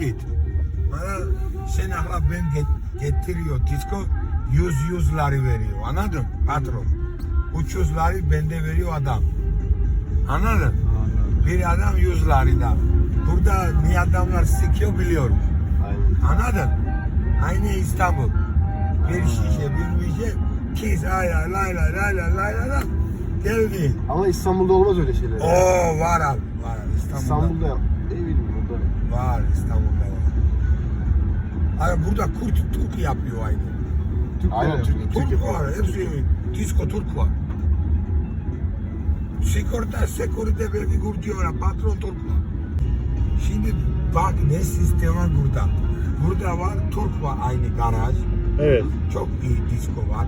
git. Bana sen ben get- getiriyor. Disco yüz yüzleri veriyor. Anladın? Patron. Üç yüzleri bende veriyor adam. Anladın? Bir adam yüzleri da. Burada ne adamlar sikiyor biliyorum. Aynen. Anladın? Aynı İstanbul. Bir şişe, bir bir şey. Kis, ay ay lay lay lay lay lay lay lay. Geldi. Ama İstanbul'da olmaz öyle şeyler. Oo var abi. Var abi. İstanbul'da. İstanbul'da yap. Var İstanbul'da var. Abi burada Kurt Türk yapıyor aynı. Türk Aynen, var, Türk- Türk- Türk var. Hepsi disco Türk var. Sigorta, sekurite belki kurtuyor. Patron Türk var. Şimdi bak ne sistem var burada. Burada var Türk var aynı garaj. Evet. Çok iyi disco var.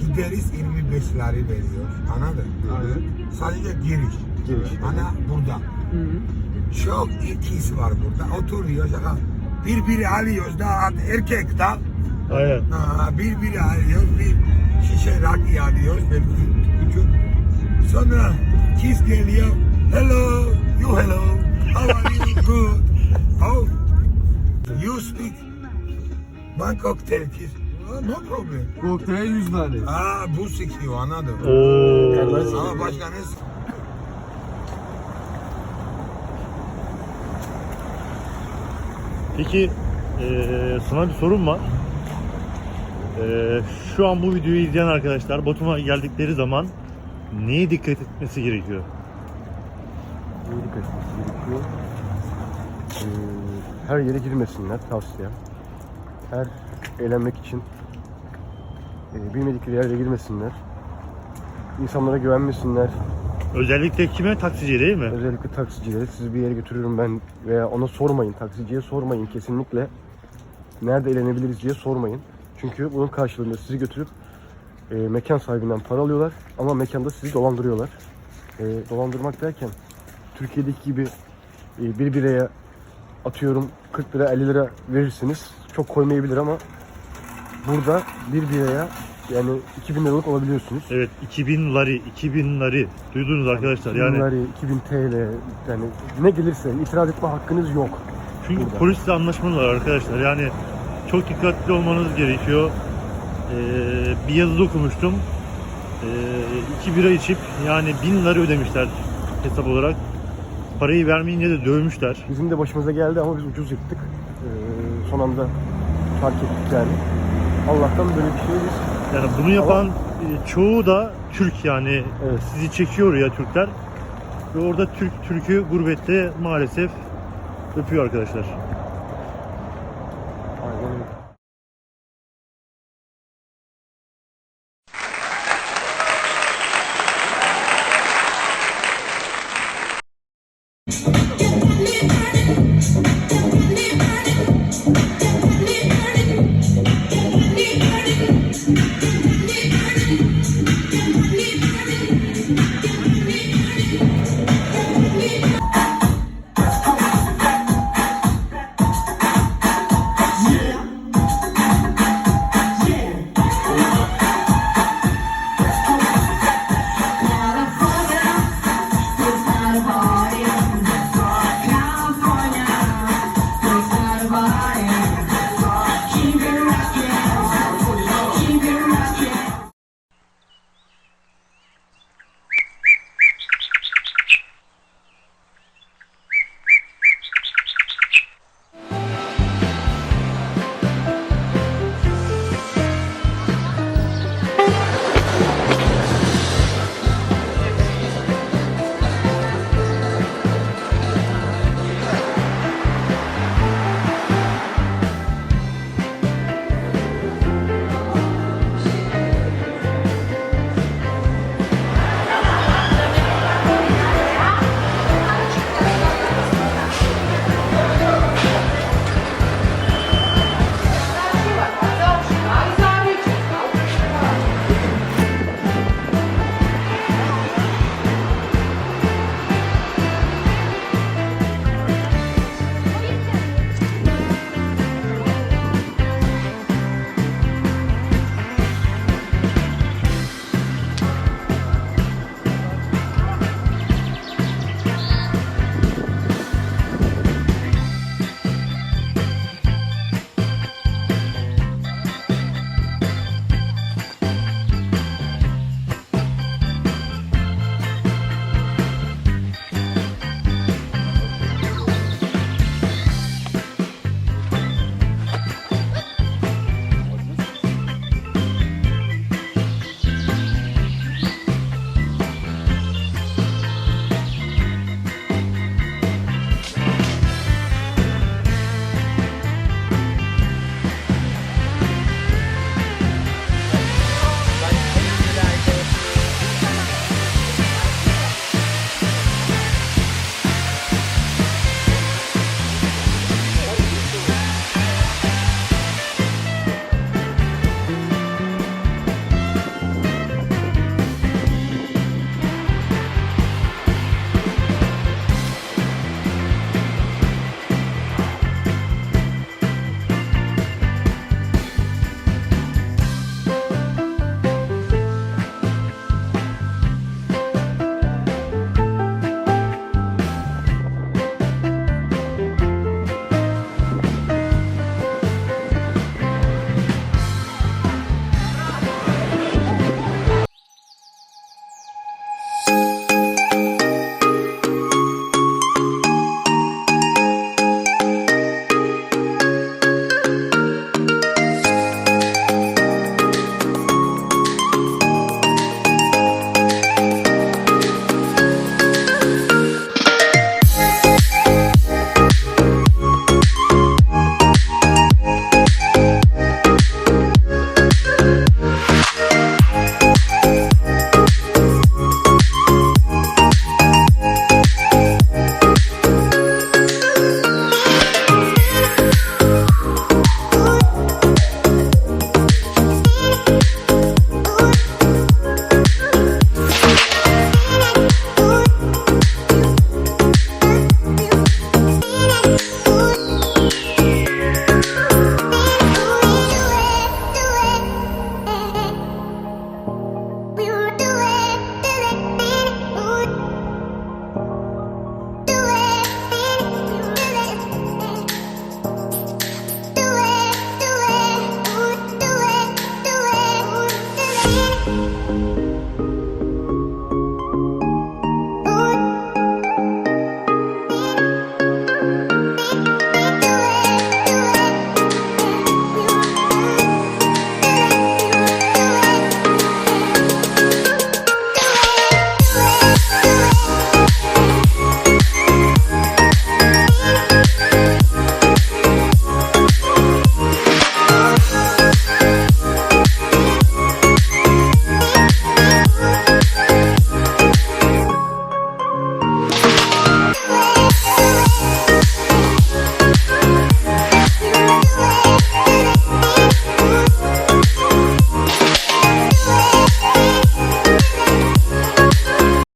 Gideriz 25'leri veriyor. Anladın? Aynen. Sadece giriş. Giriş. Ana burada. Çok ikis var burada. Oturuyor. şaka. Birbiri alıyoruz da erkek da. Aynen. Ha, birbiri alıyoruz. Bir şişe rakı alıyoruz. Belki küçük. Sonra kiss geliyor. Hello. You hello. How are you? Good. Oh. You speak kiss. Oh, no problem. Kokteyl 100 tane. Aa bu sikiyor anladın. Oo. Ama başka ne sik- Peki eee, sana bir sorum var. Eee, şu an bu videoyu izleyen arkadaşlar Batum'a geldikleri zaman neye dikkat etmesi gerekiyor? Neye dikkat etmesi gerekiyor? Ee, her yere girmesinler tavsiyem. Her eğlenmek için e, bilmedikleri yerlere girmesinler. İnsanlara güvenmesinler. Özellikle kime? Taksiciye değil mi? Özellikle taksicilere sizi bir yere götürüyorum ben veya ona sormayın. Taksiciye sormayın kesinlikle. Nerede eğlenebiliriz diye sormayın. Çünkü bunun karşılığında sizi götürüp e, mekan sahibinden para alıyorlar ama mekanda sizi dolandırıyorlar. E, dolandırmak derken Türkiye'deki gibi e, bir bireye atıyorum 40 lira 50 lira verirsiniz. Çok koymayabilir ama burada bir bireye yani 2000 liralık olabiliyorsunuz. Evet 2000 lari, 2000 lari. Duydunuz arkadaşlar yani. Bunları 2000 TL yani ne gelirse itiraz etme hakkınız yok. Çünkü burada. polisle anlaşmalı var arkadaşlar. Yani çok dikkatli olmanız gerekiyor. Eee, bir yazıda okumuştum. Eee iki bira içip yani 1000 lari ödemişler hesap olarak. Parayı vermeyince de dövmüşler. Bizim de başımıza geldi ama biz ucuz yırttık. Ee, son anda fark ettik yani. Allah'tan böyle bir şey biz Yani bunu yapan e, çoğu da Türk yani Evet. sizi çekiyor ya Türkler. Ve orada Türk Türk'ü gurbette maalesef öpüyor arkadaşlar. aynen öyle.